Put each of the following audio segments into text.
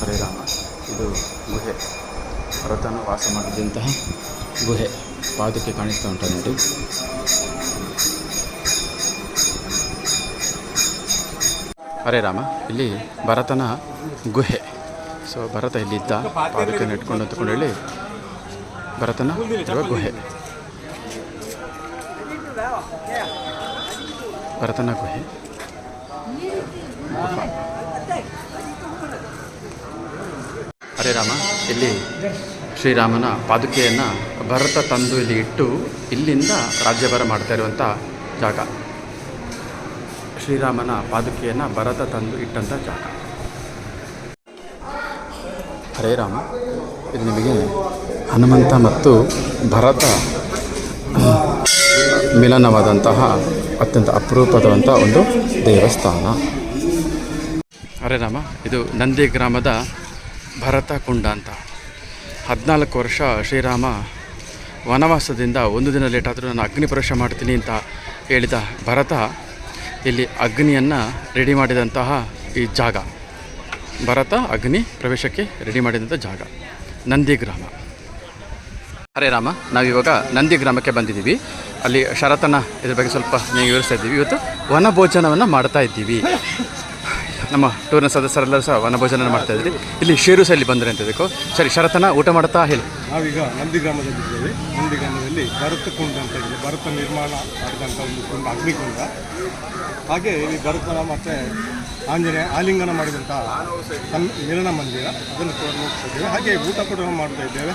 ಹರೇ ರಾಮ ಇದು ಗುಹೆ. ಭರತನು ವಾಸ ಮಾಡಿದಂತಹ ಗುಹೆ. ಪಾದಕ್ಕೆ ಕಾಣಿಸ್ತಾ ಉಂಟು ನೋಡಿ. ಹರೇ ರಾಮ ಇಲ್ಲಿ ಭರತನ ಗುಹೆ. ಸೊ ಭರತ ಇಲ್ಲಿದ್ದ ಪಾದಕ್ಕೆ ನೆಟ್ಕೊಂಡು ಅಂತಕೊಂಡು ಹೇಳಿ, ಭರತನ ಗುಹೆ. ಭರತನ ಗುಹೆ. ಹರೇ ರಾಮ ಇಲ್ಲಿ ಶ್ರೀರಾಮನ ಪಾದುಕೆಯನ್ನು ಭರತ ತಂದು ಇಲ್ಲಿ ಇಟ್ಟು ಇಲ್ಲಿಂದ ರಾಜ್ಯಭಾರ ಮಾಡ್ತಾ ಇರುವಂಥ ಜಾಗ. ಶ್ರೀರಾಮನ ಪಾದುಕೆಯನ್ನು ಭರತ ತಂದು ಇಟ್ಟಂಥ ಜಾಗ. ಹರೇ ರಾಮ ಇದು ನಿಮಗೆ ಹನುಮಂತ ಮತ್ತು ಭರತ ಮಿಲನವಾದಂತಹ ಅತ್ಯಂತ ಅಪರೂಪದಂಥ ಒಂದು ದೇವಸ್ಥಾನ. ಹರೇ ರಾಮ ಇದು ನಂದಿ ಗ್ರಾಮದ ಭರತ ಕುಂಡ ಅಂತ. ಹದಿನಾಲ್ಕು ವರ್ಷ ಶ್ರೀರಾಮ ವನವಾಸದಿಂದ ಒಂದು ದಿನ ಲೇಟ್ ಆದರೂ ನಾನು ಅಗ್ನಿ ಪ್ರವೇಶ ಮಾಡ್ತೀನಿ ಅಂತ ಹೇಳಿದ ಭರತ ಇಲ್ಲಿ ಅಗ್ನಿಯನ್ನು ರೆಡಿ ಮಾಡಿದಂತಹ ಈ ಜಾಗ. ಭರತ ಅಗ್ನಿ ಪ್ರವೇಶಕ್ಕೆ ರೆಡಿ ಮಾಡಿದಂಥ ಜಾಗ. ನಂದಿ ಗ್ರಾಮ ಹರೇ ರಾಮ, ನಾವಿವಾಗ ನಂದಿ ಗ್ರಾಮಕ್ಕೆ ಬಂದಿದ್ದೀವಿ. ಅಲ್ಲಿ ಶರತನ ಇದ್ರ ಬಗ್ಗೆ ಸ್ವಲ್ಪ ನೀವು ವಿವರಿಸ್ತಾ ಇದ್ದೀವಿ. ಇವತ್ತು ವನಭೋಜನವನ್ನು ಮಾಡ್ತಾ ಇದ್ದೀವಿ. ನಮ್ಮ ಟೂರ್ನ ಸದಸ್ಯರೆಲ್ಲರೂ ಸಹ ವನಭೋಜನ ಮಾಡ್ತಾ ಇದ್ರಿ. ಇಲ್ಲಿ ಶೇರು ಇಲ್ಲಿ ಬಂದರೆ ಅಂತ ಇದಕ್ಕೂ. ಸರಿ ಶರತನ ಊಟ ಮಾಡ್ತಾ ಹೇಳಿ. ನಾವೀಗ ನಂದಿ ಗ್ರಾಮದಲ್ಲಿದ್ದೇವೆ ನಂದಿ ಗ್ರಾಮದಲ್ಲಿ ಭರತ ಕುಂಡ ಅಂತ ಇದೆ. ಭರತ ನಿರ್ಮಾಣ ಮಾಡಿದಂಥ ಒಂದು ಕುಂಡ ಅಗ್ನಿಕುಂಡ. ಹಾಗೆ ಇಲ್ಲಿ ಭರತನ ಮತ್ತು ಆಂಜನೇಯ ಆಲಿಂಗನ ಮಾಡಿದಂಥ ಮಿಲನ ಮಂದಿರ. ಅದನ್ನು ಕೂಡ ನೋಡ್ತಾ ಇದ್ದೇವೆ. ಹಾಗೆ ಊಟ ಕೂಡ ಮಾಡ್ತಾ ಇದ್ದೇವೆ.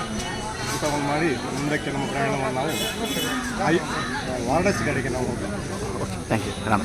ಊಟವನ್ನು ಮಾಡಿ ಮುಂದಕ್ಕೆ ನಮ್ಮ ಪ್ರಯಾಣವನ್ನು ನಾವು ವಾರಣಾಸಿ ಕಡೆಗೆ ನಾವು ಹೋಗ್ತೇವೆ. Thank you Rama.